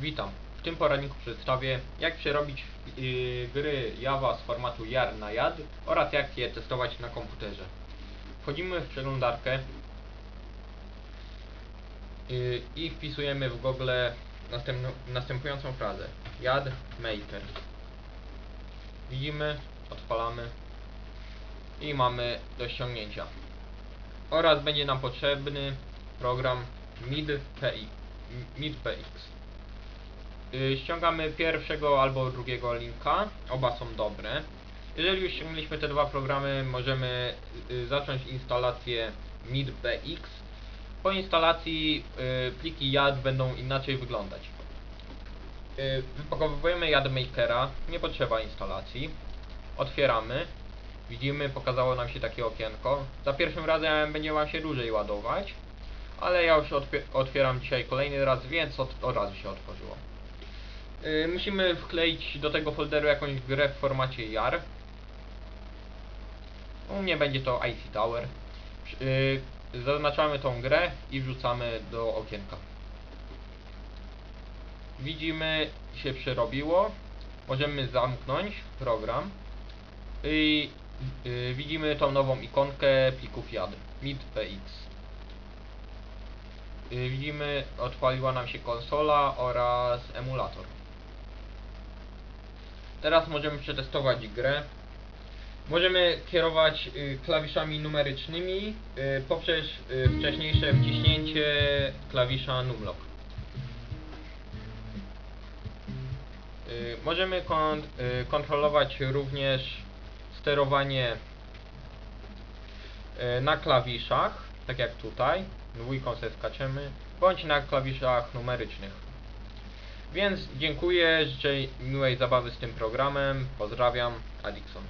Witam. W tym poradniku przedstawię jak przerobić yy, gry Java z formatu JAR na JAD oraz jak je testować na komputerze. Wchodzimy w przeglądarkę yy, i wpisujemy w Google następującą frazę JAD Maker. Widzimy, odpalamy i mamy do ściągnięcia. Oraz będzie nam potrzebny program MidPX. MidPX. Y, Ściągamy pierwszego albo drugiego linka, oba są dobre. Jeżeli już ściągnęliśmy te dwa programy, możemy y, zacząć instalację MidBX. Po instalacji y, pliki JAD będą inaczej wyglądać. Y, Wypakowujemy JAD Makera, nie potrzeba instalacji. Otwieramy. Widzimy, pokazało nam się takie okienko. Za pierwszym razem będzie Wam się dłużej ładować, ale ja już otwie- otwieram dzisiaj kolejny raz, więc od, od razu się otworzyło. Yy, musimy wkleić do tego folderu jakąś grę w formacie JAR. U mnie będzie to IC Tower. Yy, zaznaczamy tą grę i wrzucamy do okienka. Widzimy, się przerobiło. Możemy zamknąć program. I yy, widzimy tą nową ikonkę plików JAD. MidPX. Widzimy, odpaliła nam się konsola oraz emulator. Teraz możemy przetestować grę. Możemy kierować y, klawiszami numerycznymi y, poprzez y, wcześniejsze wciśnięcie klawisza numlock. Możemy kon kontrolować również sterowanie na klawiszach, tak jak tutaj, dwójką se skaczemy, bądź na klawiszach numerycznych. Więc dziękuję, życzę miłej zabawy z tym programem, pozdrawiam, Adikson.